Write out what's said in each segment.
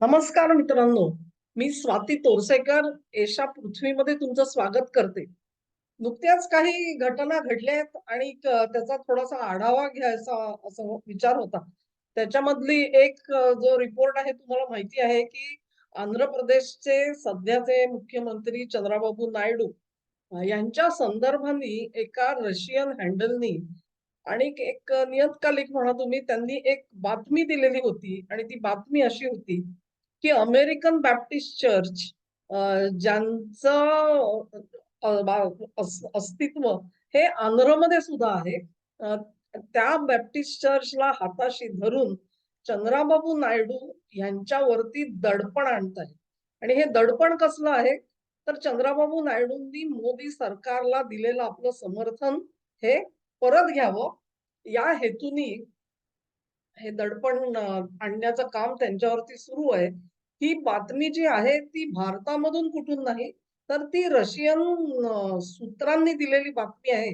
नमस्कार मित्रांनो मी स्वाती तोरसेकर एशा पृथ्वीमध्ये तुमचं स्वागत करते. नुकत्याच काही घटना घडल्या आहेत आणि त्याचा थोडासा आढावा घ्यायचा असा विचार होता. त्याच्यामधली एक जो रिपोर्ट आहे तुम्हाला माहिती आहे की आंध्र प्रदेशचे सध्याचे मुख्यमंत्री चंद्राबाबू नायडू यांच्या संदर्भाने एका रशियन हँडलनी आणि एक नियतकालिक म्हणा तुम्ही त्यांनी एक बातमी दिलेली होती आणि ती बातमी अशी होती की अमेरिकन बॅप्टिस्ट चर्च ज्यांचं अस्तित्व हे आंध्रमध्ये सुद्धा आहे त्या बॅप्टिस्ट चर्चला हाताशी धरून चंद्राबाबू नायडू यांच्यावरती दडपण आणत आहे आणि हे दडपण कसलं आहे? तर चंद्राबाबू नायडूंनी मोदी सरकारला दिलेलं आपलं समर्थन हे परत घ्यावं. या हेतूनी हे दडपण आणण्याचं काम त्यांच्यावरती सुरू आहे. ही बातमी जी आहे ती भारतामधून कुठून नाही, तर ती रशियन सूत्रांनी दिलेली बातमी आहे,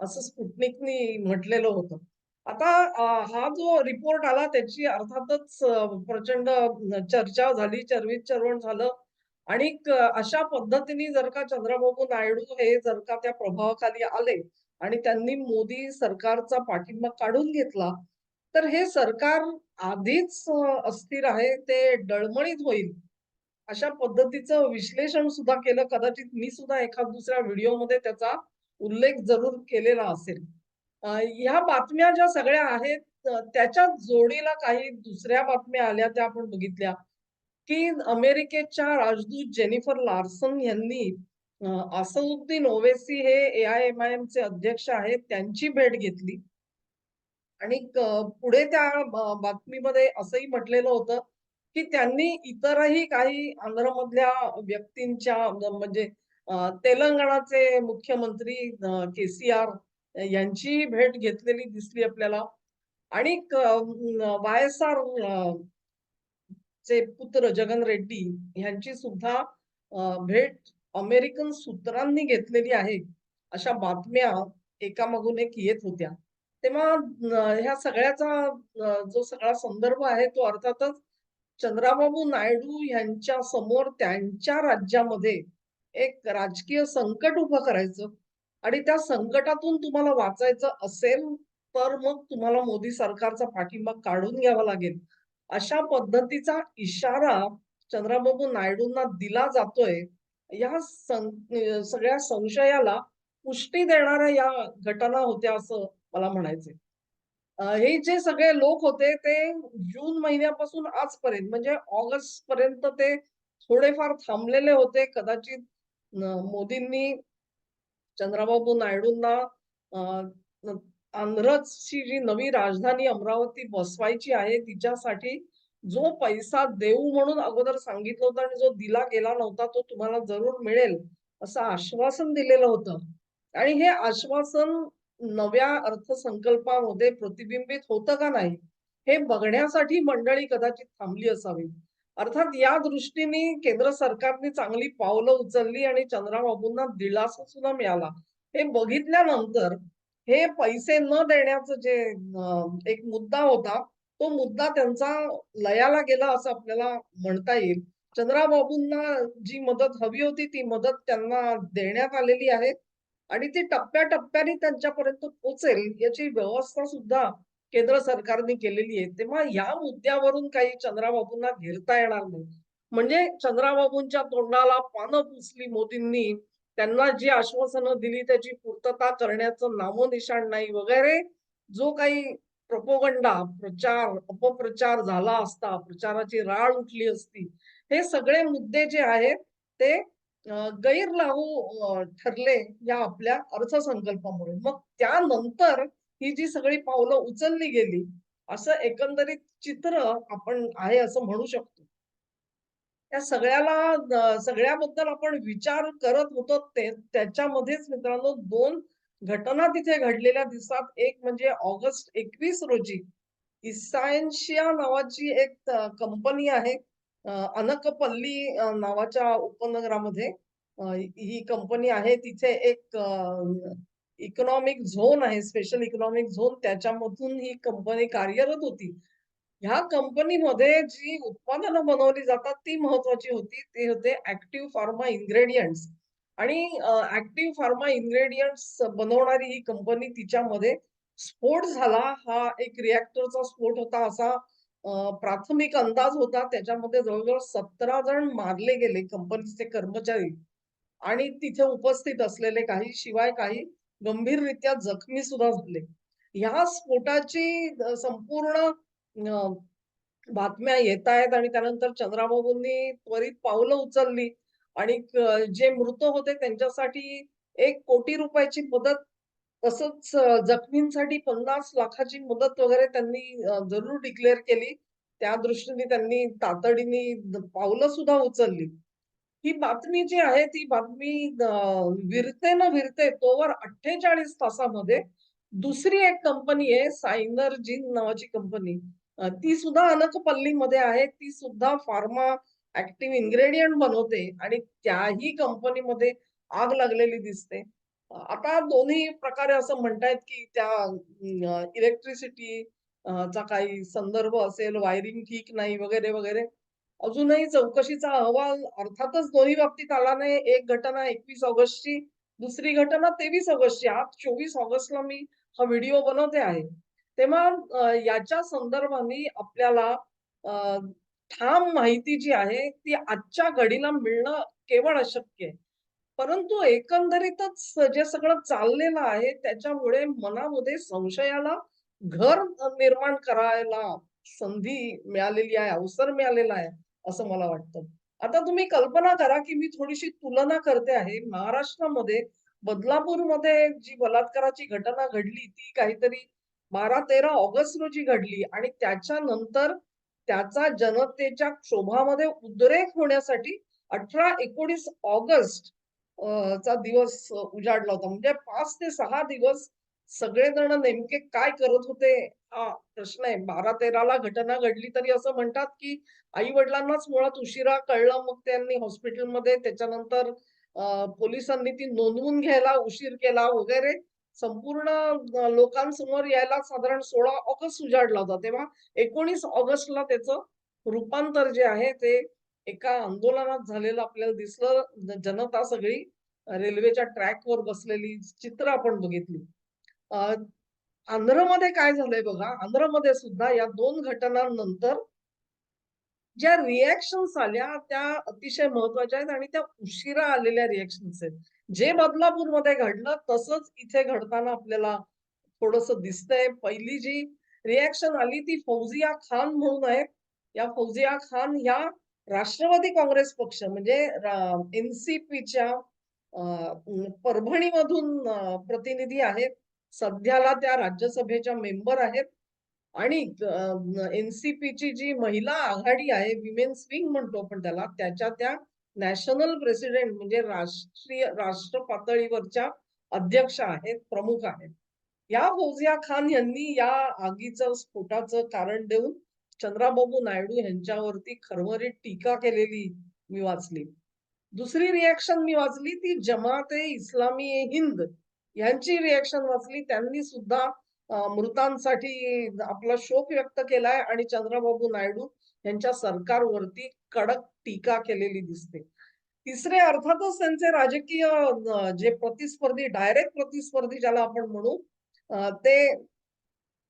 असं स्पुटनिकनी म्हटलेलं होतं. आता हा जो रिपोर्ट आला त्याची अर्थातच प्रचंड चर्चा झाली, चर्वित-चर्वण झालं आणि अशा पद्धतीने जर का चंद्रबाबू नायडू हे जर का त्या प्रभावाखाली आले आणि त्यांनी मोदी सरकारचा पाठिंबा काढून घेतला, तर हे सरकार आधीच अस्थिर आहे, ते डळमळीत होईल. अशा पद्धतीचं विश्लेषण सुद्धा केलं. कदाचित मी सुद्धा एखाद दुसऱ्या व्हिडिओमध्ये त्याचा उल्लेख जरूर केलेला असेल. ह्या बातम्या ज्या सगळ्या आहेत, त्याच्या जोडीला काही दुसऱ्या बातम्या आल्या त्या आपण बघितल्या, की अमेरिकेच्या राजदूत जेनिफर लार्सन यांनी असउद्दीन असदुद्दीन ओवेसी हे ए आय एम आयएम चे अध्यक्ष आहेत, त्यांची भेट घेतली. आणि पुढे त्या बातमीमध्ये असंही म्हटलेलं होतं, की त्यांनी इतरही काही आंध्रमधल्या व्यक्तींच्या म्हणजे तेलंगणाचे मुख्यमंत्री के-सी-आर यांची भेट घेतलेली दिसली आपल्याला आणि वाय-एस-आर चे पुत्र जगन रेड्डी यांची सुद्धा भेट अमेरिकन सूत्रांनी घेतलेली आहे. अशा बातम्या एकामागून एक येत होत्या. तेव्हा ह्या सगळ्याचा जो सगळा संदर्भ आहे तो अर्थातच चंद्राबाबू नायडू यांच्या समोर त्यांच्या राज्यामध्ये एक राजकीय संकट उभं करायचं आणि त्या संकटातून तुम्हाला वाचायचं असेल, तर मग तुम्हाला मोदी सरकारचा पाठिंबा काढून घ्यावा लागेल. अशा पद्धतीचा इशारा चंद्राबाबू नायडूंना दिला जातोय. या सं सगळ्या संशयाला पुष्टी देणाऱ्या या घटना होत्या असं मला म्हणायचे हे जे सगळे लोक होते ते जून महिन्यापासून आजपर्यंत म्हणजे ऑगस्ट पर्यंत ते थोडेफार थांबलेले होते. कदाचित मोदींनी चंद्राबाबू नायडूंना आंध्रची जी नवी राजधानी अमरावती बसवायची आहे, तिच्यासाठी जो पैसा देऊ म्हणून अगोदर सांगितलं होतं आणि जो दिला गेला नव्हता, तो तुम्हाला जरूर मिळेल, असं आश्वासन दिलेलं होतं. आणि हे आश्वासन नव्या अर्थसंकल्पामध्ये प्रतिबिंबित होतं का नाही, हे बघण्यासाठी मंडळी कदाचित थांबली असावी. अर्थात या दृष्टीने केंद्र सरकारने चांगली पावलं उचलली आणि चंद्राबाबूंना दिलासा सुद्धा मिळाला. हे बघितल्यानंतर हे पैसे न देण्याचं जे एक मुद्दा होता, तो मुद्दा त्यांचा लयाला गेला असं आपल्याला म्हणता येईल. चंद्राबाबूंना जी मदत हवी होती, ती मदत त्यांना देण्यात आलेली आहे आणि ती टप्प्या-टप्प्याने त्यांच्यापर्यंत पोहोचेल याची व्यवस्था सुद्धा केंद्र सरकारने केलेली आहे. तेव्हा या मुद्द्यावरून काही चंद्राबाबूंना घेरता येणार नाही. म्हणजे चंद्राबाबूंच्या तोंडाला पानं पुसली मोदींनी, त्यांना जी आश्वासनं दिली त्याची पूर्तता करण्याचं नामोनिशाण नाही वगैरे जो काही प्रपोगंडा प्रचार, अपप्रचार झाला असता, प्रचाराची राळ उठली असती, हे सगळे मुद्दे जे आहेत ते गैर लागू ठरले या आपल्या अर्थसंकल्पामुळे. मग त्यानंतर ही जी सगळी पावलं उचलली गेली, असं एकंदरीत चित्र आपण आहे असं म्हणू शकतो. त्या सगळ्याला सगळ्याबद्दल आपण विचार करत होतो ते त्याच्यामध्येच मित्रांनो दोन घटना तिथे घडलेल्या दिसतात. एक म्हणजे ऑगस्ट 21 रोजी इसायन्शिया नावाची एक कंपनी आहे. अनकपल्ली नावाच्या उपनगरामध्ये ही कंपनी आहे. तिथे एक इकॉनॉमिक झोन आहे, स्पेशल इकॉनॉमिक झोन त्याच्यामधून ही कंपनी कार्यरत होती. ह्या कंपनीमध्ये जी उत्पादनं बनवली जातात ती महत्वाची होती. ते होते ऍक्टिव्ह फार्मा इन्ग्रेडियंट्स आणि ऍक्टिव्ह फार्मा इन्ग्रेडियंट्स बनवणारी ही कंपनी तिच्यामध्ये स्फोट झाला हा एक रिॲक्टरचा स्फोट होता असा प्राथमिक अंदाज होता. त्याच्यामध्ये जवळजवळ सतरा जण मारले गेले कंपनीचे कर्मचारी आणि तिथे उपस्थित असलेले काही, शिवाय काही गंभीररित्या जखमी सुद्धा झाले. ह्या स्फोटाची संपूर्ण बातम्या बातम्या येतायत आणि त्यानंतर चंद्राबाबूंनी त्वरित पावलं उचलली आणि जे मृत होते त्यांच्यासाठी एक कोटी रुपयाची मदत तसंच जखमींसाठी 50 लाखाची मदत वगैरे त्यांनी जरूर डिक्लेअर केली. त्या दृष्टीने त्यांनी तातडीने पावलं सुद्धा उचलली. ही बातमी जी आहे ती बातमी विरते न विरते तोवर 48 तासामध्ये दुसरी एक कंपनी आहे सायनर्जिन नावाची कंपनी. ती सुद्धा अनकपल्लीमध्ये आहे. ती सुद्धा फार्मा ऍक्टिव्ह इन्ग्रेडियंट बनवते आणि त्याही कंपनीमध्ये आग लागलेली दिसते. आता दोन्ही प्रकारे असं म्हणतायत, की त्या इलेक्ट्रिसिटी चा काही संदर्भ असेल, वायरिंग ठीक नाही वगैरे, वगैरे. अजूनही चौकशीचा अहवाल अर्थातच दोन्ही बाबतीत आला नाही. एक घटना 21 ऑगस्टची, दुसरी घटना 23 ऑगस्टची. आज 24 ऑगस्टला मी हा व्हिडिओ बनवते आहे. तेव्हा याच्या संदर्भाने आपल्याला ठाम माहिती जी आहे ती आजच्या घडीला मिळणं केवळ अशक्य आहे. परंतु एकंदरीतच जे सगळं चाललेलं आहे त्याच्यामुळे मनामध्ये संशयाला घर निर्माण करायला संधी मिळालेली आहे, अवसर मिळालेला आहे, असं मला वाटतं. आता तुम्ही कल्पना करा, की मी थोडीशी तुलना करते आहे. महाराष्ट्रामध्ये बदलापूरमध्ये जी बलात्काराची घटना घडली ती काहीतरी 12-13 ऑगस्ट रोजी घडली आणि त्याच्यानंतर त्याचा जनतेच्या क्षोभामध्ये उद्रेक होण्यासाठी 18-19 ऑगस्ट चा दिवस उजाडला होता. म्हणजे पाच ते सहा दिवस सगळेजण नेमके काय करत होते हा प्रश्न आहे. बारा तेराला घटना घडली तरी असं म्हणतात, की आई-वडिलांनाच मुळात उशिरा कळलं. मग त्यांनी हॉस्पिटलमध्ये त्याच्यानंतर पोलिसांनी ती नोंदवून घ्यायला उशीर केला वगैरे. संपूर्ण लोकांसमोर यायला साधारण 16 ऑगस्ट उजाडला होता. तेव्हा 19 ऑगस्टला त्याचं रूपांतर जे आहे ते एका आंदोलनात झालेलं आपल्याला दिसलं. जनता सगळी रेल्वेच्या ट्रॅकवर बसलेली चित्र आपण बघितली. आंध्रमध्ये काय झालंय बघा, आंध्रमध्ये सुद्धा या दोन घटनांनंतर ज्या रिॲक्शन्स आल्या त्या अतिशय महत्त्वाच्या आहेत आणि त्या उशिरा आलेल्या रिॲक्शन्स आहेत. जे बदलापूरमध्ये घडलं तसंच इथे घडताना आपल्याला थोडंसं दिसतंय. पहिली जी रिॲक्शन आली ती फौजिया खान म्हणून आहेत. या फौजिया खान ह्या राष्ट्रवादी काँग्रेस पक्ष म्हणजे एनसीपीच्या परभणीमधून प्रतिनिधी आहेत. सध्याला त्या राज्यसभेच्या मेंबर आहेत आणि एनसीपीची जी महिला आघाडी आहे, विमेन्स विंग म्हणतो आपण त्याला, त्याच्या त्या नॅशनल प्रेसिडेंट म्हणजे राष्ट्रीय राष्ट्र पातळीवरच्या अध्यक्ष आहेत, प्रमुख आहेत. या फौजिया खान यांनी या आगीचं, स्फोटाचं कारण देऊन चंद्राबाबू नायडू यांच्यावरती खरमरीत टीका केलेली मी वाचली. दुसरी रिॲक्शन मी वाचली ती जमात-ए-इस्लामी-ए-हिंद यांची रिॲक्शन वाचली. त्यांनी सुद्धा मृतांसाठी आपला शोक व्यक्त केलाय आणि चंद्रबाबू नायडू यांच्या सरकारवरती कडक टीका केलेली दिसते. तिसरे अर्थातच त्यांचे राजकीय जे प्रतिस्पर्धी, डायरेक्ट प्रतिस्पर्धी ज्याला आपण म्हणू ते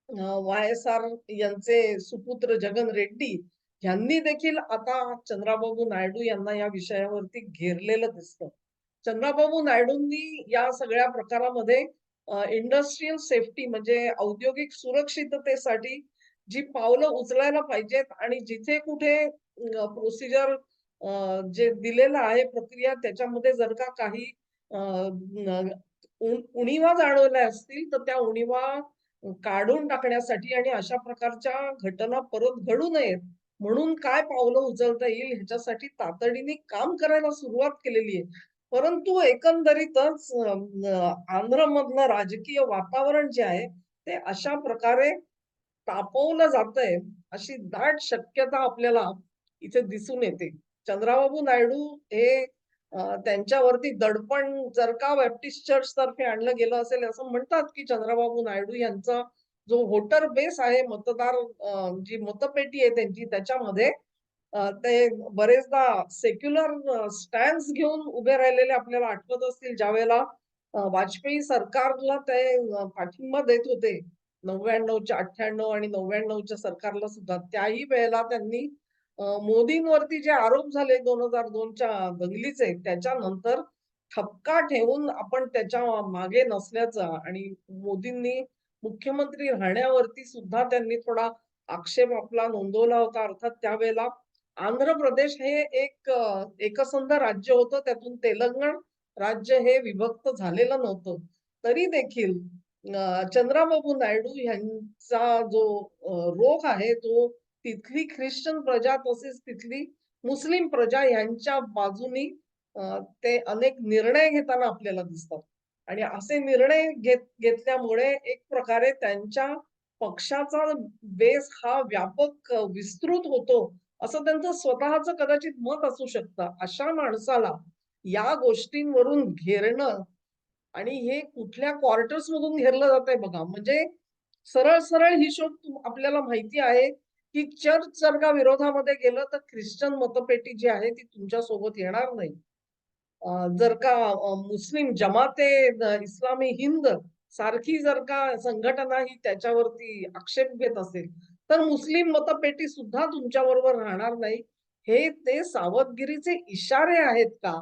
वाय-एस-आर यांचे सुपुत्र जगन रेड्डी यांनी देखील आता चंद्राबाबू नायडू यांना या विषयावरती घेरलेलं दिसतं. चंद्राबाबू नायडूंनी या सगळ्या प्रकारामध्ये इंडस्ट्रीयल इंडस्ट्रियल सेफ्टी म्हणजे औद्योगिक सुरक्षिततेसाठी जी पावलं उचलायला पाहिजेत आणि जिथे कुठे प्रोसिजर जे दिलेलं आहे प्रक्रिया त्याच्यामध्ये जर का काही उणीवा उणिवा जाणवल्या असतील, तर त्या उणिवा काढून टाकण्यासाठी आणि अशा प्रकारच्या घटना परत घडू नयेत, म्हणून काय पावलं उचलता येईल ह्याच्यासाठी तातडीने काम करायला सुरुवात केलेली आहे. परंतु एकंदरीतच आंध्रमधलं राजकीय वातावरण जे आहे, ते अशा प्रकारे तापवलं जातंय, अशी दाट शक्यता आपल्याला इथे दिसून येते. चंद्राबाबू नायडू हे त्यांच्यावरती दडपण जर का बॅप्टिस्ट चर्चतर्फे आणलं गेलं असेल, असं म्हणतात, की चंद्राबाबू नायडू यांचा जो व्होटर बेस आहे मतदार जी मतपेटी आहे त्यांची त्याच्यामध्ये ते बरेचदा सेक्युलर अ, घेऊन उभे राहिलेले आपल्याला आठवत असतील ज्यावेळेला वाजपेयी सरकारला ते पाठिंबा देत होते. 99च्या 98 आणि 99च्या सरकारला सुद्धा. त्याही वेळेला त्यांनी मोदींवरती जे आरोप झाले 2002च्या दंगलीचे त्याच्यानंतर ठपका ठेवून आपण त्याच्यामागे नसल्याचा आणि मोदींनी मुख्यमंत्री राहण्यावरती सुद्धा त्यांनी थोडा आक्षेप आपला नोंदवला होता. अर्थात त्यावेळेला आंध्र प्रदेश हे एक एकसंध राज्य होतं. त्यातून तेलंगण राज्य हे विभक्त झालेलं नव्हतं. तरी देखील चंद्राबाबू नायडू यांचा जो रोख आहे तो तिथली ख्रिश्चन प्रजा तसेच तिथली मुस्लिम प्रजा यांच्या बाजूनी ते अनेक निर्णय घेताना आपल्याला दिसतात. आणि असे निर्णय घेत घेतल्यामुळे एक प्रकारे त्यांच्या पक्षाचा बेस हा व्यापक विस्तृत होतो, असं त्यांचं स्वतःच कदाचित मत असू शकतं. अशा माणसाला या गोष्टींवरून घेरणं आणि हे कुठल्या क्वार्टर्समधून घेरलं जातंय बघा. म्हणजे सरळ-सरळ हिशोब आपल्याला माहिती आहे, की चर्च जर का विरोधामध्ये गेलं, तर ख्रिश्चन मतपेटी जी आहे ती तुमच्यासोबत येणार नाही. जर का मुस्लिम जमाते इस्लामी हिंद सारखी जर का संघटना ही त्याच्यावरती आक्षेप घेत असेल, तर मुस्लिम मतपेटी सुद्धा तुमच्याबरोबर राहणार नाही. हे ते सावधगिरीचे इशारे आहेत का?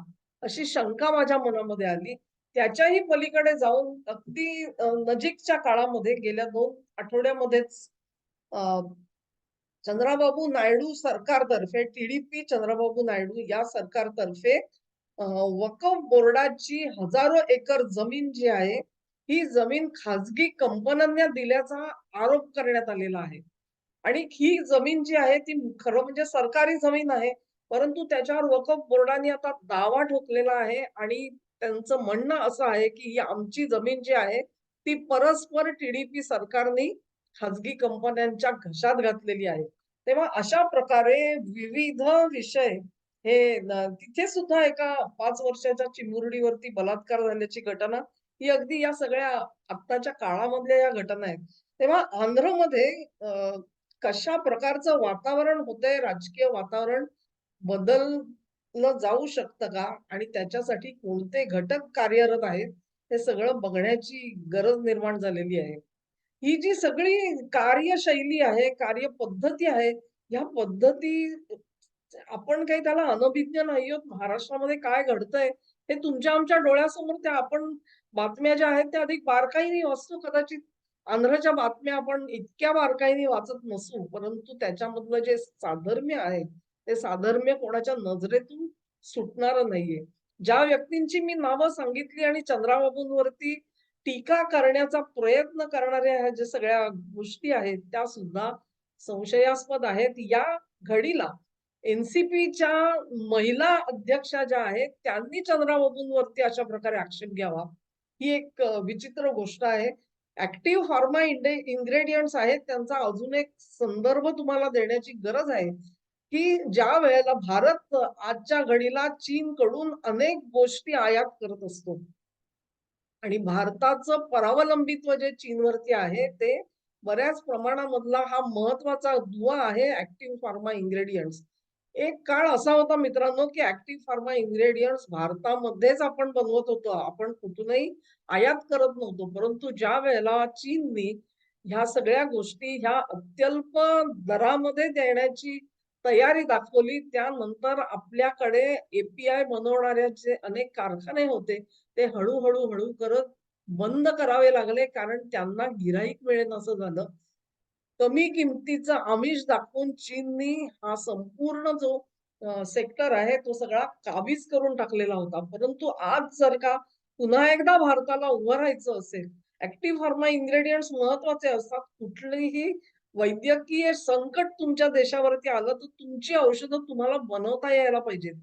अशी शंका माझ्या मनामध्ये आली. त्याच्याही पलीकडे जाऊन अगदी नजीकच्या काळामध्ये गेल्या दोन आठवड्यामध्येच अ, चंद्राबाबू नायडू सरकारतर्फे टीडीपी चंद्राबाबू नायडू या सरकारतर्फे वकफ बोर्डाची हजारो एकर जमीन जी आहे, ही जमीन खाजगी कंपन्यांना दिल्याचा आरोप करण्यात आलेला आहे. आणि ही जमीन जी आहे ती खरं म्हणजे सरकारी जमीन आहे. परंतु त्याच्यावर वकफ बोर्डाने आता दावा ठोकलेला आहे आणि त्यांचं म्हणणं असं आहे, की ही आमची जमीन जी आहे, ती परस्पर टीडीपी सरकारने खाजगी कंपन्यांच्या घशात घातलेली आहे. तेव्हा अशा प्रकारे विविध विषय हे तिथे सुद्धा एका पाच वर्षाच्या चिमुरडीवरती बलात्कार झाल्याची घटना, ही अगदी या सगळ्या आत्ताच्या काळामधल्या या घटना आहेत. तेव्हा आंध्रमध्ये कशा प्रकारचं वातावरण होतंय, राजकीय वातावरण बदललं जाऊ शकतं का? आणि त्याच्यासाठी कोणते घटक कार्यरत आहेत, हे सगळं बघण्याची गरज निर्माण झालेली आहे. ही जी सगळी कार्यशैली आहे, कार्यपद्धती आहे, ह्या पद्धती आपण काही त्याला अनभिज्ञ नाही आहोत. महाराष्ट्रामध्ये काय घडतंय, हे तुमच्या आमच्या डोळ्यासमोर त्या आपण बातम्या ज्या आहेत त्या अधिक बारकाईने वाचतो कदाचित. आंध्रच्या बातम्या आपण इतक्या बारकाईने वाचत नसू, परंतु त्याच्यामधलं जे साधर्म्य आहे, ते साधर्म्य कोणाच्या नजरेतून सुटणार नाहीये. ज्या व्यक्तींची मी नावं सांगितली आणि चंद्राबाबूंवरती टीका करण्याचा प्रयत्न करणाऱ्या ह्या ज्या सगळ्या गोष्टी आहेत, त्या सुद्धा संशयास्पद आहेत. या घडीला एनसीपीच्या महिला अध्यक्षा ज्या आहेत, त्यांनी चंद्राबाबूंवरती अशा प्रकारे आक्षेप घ्यावा, ही एक विचित्र गोष्ट आहे. ऍक्टिव्ह फार्मा इंडे इन्ग्रेडियंट्स आहेत, त्यांचा अजून एक संदर्भ तुम्हाला देण्याची गरज आहे, की ज्या वेळेला भारत आजच्या घडीला चीनकडून अनेक गोष्टी आयात करत असतो. आणि भारताचं परावलंबित्व जे चीनवरती आहे, ते बऱ्याच प्रमाणामधला हा महत्त्वाचा दुवा आहे ऍक्टिव्ह फार्मा इंग्रेडियंट्स एक काळ असा होता मित्रांनो, की ऍक्टिव्ह फार्मा इंग्रेडियंट्स भारतामध्येच आपण बनवत होतो. आपण कुठूनही आयात करत नव्हतो. परंतु ज्या वेळेला चीननी ह्या सगळ्या गोष्टी ह्या अत्यल्प दरामध्ये देण्याची तयारी दाखवली, त्यानंतर आपल्याकडे एपीआय बनवणाऱ्याचे जे अनेक कारखाने होते, ते हळूहळू हळू करत बंद करावे लागले, कारण त्यांना गिराईक मिळेनासं झालं. कमी किमतीचं आमिष दाखवून चीननी हा संपूर्ण जो सेक्टर आहे, तो सगळा काबीज करून टाकलेला होता. परंतु आज जर का पुन्हा एकदा भारताला उभं राहायचं असेल, ऍक्टिव्ह फार्मा इन्ग्रेडियंट्स महत्त्वाचे असतात. कुठलीही वैद्यकीय संकट तुमच्या देशावरती आलं, तर तुमची औषधं तुम्हाला बनवता यायला पाहिजेत.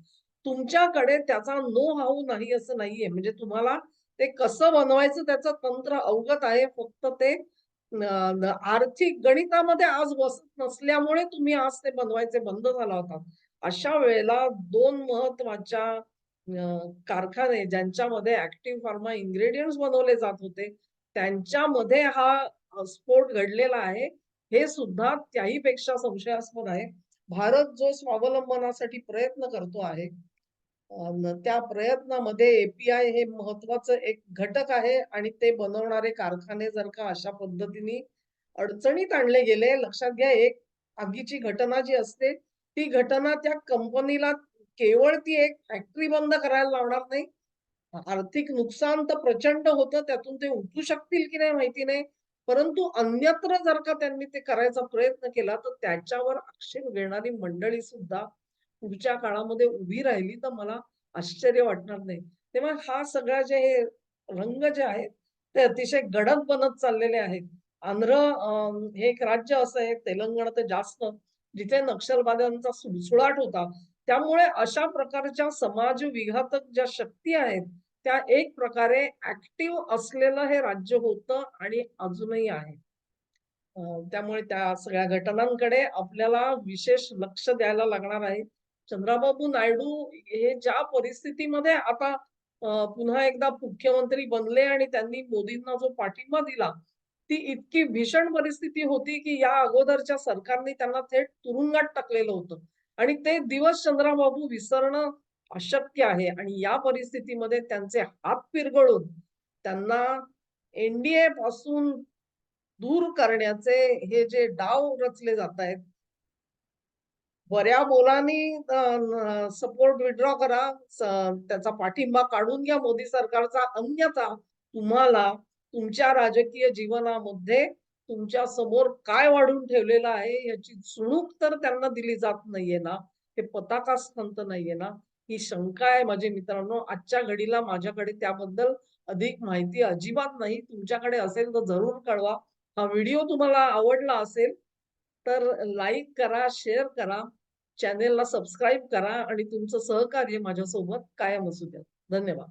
तुमच्याकडे त्याचा नो हाऊ नाही असं नाहीये. म्हणजे तुम्हाला ते कसं बनवायचं त्याचं तंत्र अवगत आहे. फक्त ते आर्थिक गणितामध्ये आज बसत नसल्यामुळे तुम्ही आज ते बनवायचे बंद झाला होता. अशा वेळेला दोन महत्त्वाच्या कारखाने ज्यांच्यामध्ये ऍक्टिव्ह फार्मा इन्ग्रेडियंट्स बनवले जात होते, त्यांच्यामध्ये हा स्फोट घडलेला आहे, हे सुद्धा त्याहीपेक्षा संशयास्पद आहे. भारत जो स्वावलंबनासाठी प्रयत्न करतो आहे, त्या प्रयत्नामध्ये एपीआय हे महत्वाचं एक घटक आहे आणि ते बनवणारे कारखाने जर का अशा पद्धतीने अडचणीत आणले गेले, लक्षात घ्या एक आगीची घटना जी असते, ती घटना त्या कंपनीला केवळ ती एक फॅक्टरी बंद करायला लावणार नाही. आर्थिक नुकसान तर प्रचंड होतं, त्यातून ते उठू शकतील की नाही माहिती नाही. परंतु अन्यत्र जर का त्यांनी ते करायचा प्रयत्न केला, तर त्याच्यावर आक्षेप घेणारी मंडळी सुद्धा पुढच्या काळामध्ये उभी राहिली, तर मला आश्चर्य वाटणार नाही. तेव्हा हा सगळा जे हे रंग जे आहेत, ते अतिशय गडद बनत चाललेले आहेत. आंध्र हे एक राज्य असं आहे, तेलंगणा तर जास्त, जिथे नक्षलवाद्यांचा सुळसुळाट होता. त्यामुळे अशा प्रकारच्या समाज विघातक ज्या शक्ती आहेत, त्या एक प्रकारे ऍक्टिव्ह असलेलं हे राज्य होतं आणि अजूनही आहे. त्यामुळे त्या सगळ्या घटनांकडे आपल्याला विशेष लक्ष द्यायला लागणार आहे. चंद्राबाबू नायडू हे ज्या परिस्थितीमध्ये आता पुन्हा एकदा मुख्यमंत्री बनले आणि त्यांनी मोदींना जो पाठिंबा दिला, ती इतकी भीषण परिस्थिती होती, की या अगोदरच्या सरकारने त्यांना थेट तुरुंगात टाकलेलं होतं आणि ते दिवस चंद्राबाबू विसरणं अशक्य आहे आणि या परिस्थितीमध्ये त्यांचे हात पिरगळून त्यांना एनडीए पासून दूर करण्याचे हे जे डाव रचले जात आहेत बऱ्या बोलानी सपोर्ट विथड्रॉ करा. त्याचा पाठिंबा काढून घ्या मोदी सरकारचा. अन्यथा तुम्हाला तुमच्या राजकीय जीवनामध्ये तुमच्यासमोर काय वाढून ठेवलेलं आहे याची चुणूक तर त्यांना दिली जात नाहीये ना, हे पताकास्थान तर नाहीये ना, ही शंका आहे माझे मित्रांनो. आजच्या घडीला माझ्याकडे त्याबद्दल अधिक माहिती अजिबात नाही. तुमच्याकडे असेल तर जरूर कळवा. हा व्हिडिओ तुम्हाला आवडला असेल, तर लाईक करा, शेअर करा, चॅनेलला सबस्क्राईब करा आणि तुमचं सहकार्य माझ्यासोबत कायम असू द्या. धन्यवाद.